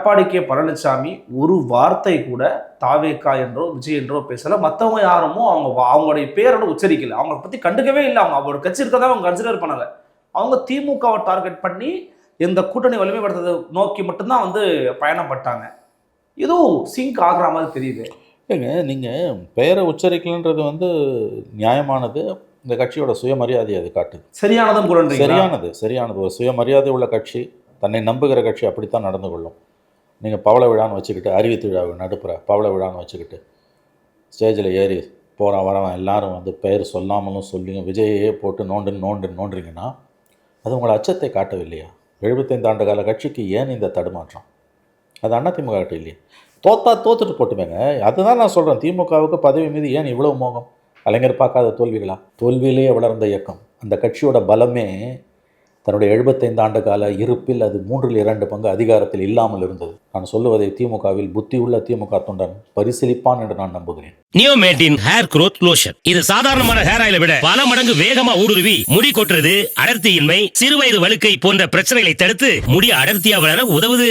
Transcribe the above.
Edappadi K Palaniswami ஒரு வார்த்தை கூட தாவேக்கா என்றோ விஜய் என்றோ பேசல. மற்றவங்க யாருமோ அவங்க அவங்களுடைய பேரோட உச்சரிக்கல. அவங்கள பத்தி கண்டுக்கவே இல்லை. அவங்க அவரோட கட்சி இருக்கதான் அவங்க கன்சிடர் பண்ணல. அவங்க திமுகவை டார்கெட் பண்ணி இந்த கூட்டணி வலிமைப்படுத்துறதை நோக்கி மட்டும்தான் வந்து பயணப்பட்டாங்க ஏதோ சிங்க் ஆகுற மாதிரி தெரியுது. ஏங்க நீங்கள் பெயரை உச்சரிக்கலன்றது வந்து நியாயமானது. இந்த கட்சியோட சுயமரியாதை அது காட்டுது. சரியானதும் கூட சரியானது சரியானது. ஒரு சுயமரியாதை உள்ள கட்சி தன்னை நம்புகிற கட்சி அப்படித்தான் நடந்து கொள்ளும். நீங்கள் பவள விழான்னு வச்சுக்கிட்டு அறிவு திருவிழாவை நடுப்புற பவள விழான்னு வச்சுக்கிட்டு ஸ்டேஜில் ஏறி போகிறான் வரவன் எல்லாரும் வந்து பெயர் சொல்லாமலும் சொல்லியும் விஜயையே போட்டு நோண்டுன்னு நோண்டுன்னு நோண்டுறீங்கன்னா அது உங்களை அச்சத்தை காட்டவில்லையா? எழுபத்தைந்து ஆண்டு கால கட்சிக்கு ஏன் இந்த தடுமாற்றம்? அது அதிமுக கிட்ட இல்லையா. தோத்தா தோத்துட்டு போட்டுமேங்க. அதுதான் நான் சொல்கிறேன் திமுகவுக்கு பதவி மீது ஏன் இவ்வளோ மோகம்? கலைஞர் பார்க்காத தோல்விகளா? தோல்வியிலேயே வளர்ந்த இயக்கம். அந்த கட்சியோட பலமே தன்னுடைய எழுபத்தைந்து ஆண்டு கால இருப்பில் அது மூன்றில் இரண்டு பங்கு அதிகாரத்தில் இல்லாமல் இருந்தது. நான் சொல்லுவதை திமுகவில் புத்தியுள்ள திமுக தொண்டன் பரிசீலிப்பான் என்று நான் நம்புகிறேன். நியோமேட்டின் ஹேர் குரோத் லோஷன் இது சாதாரணமான ஹேர் ஆயிலை விட பல மடங்கு வேகமா ஊடுருவி முடி கொட்டுறது அடர்த்தியின்மை சிறுவயது வழுக்கை போன்ற பிரச்சனைகளை தடுத்து முடி அடர்த்தியா வளர உதவுது.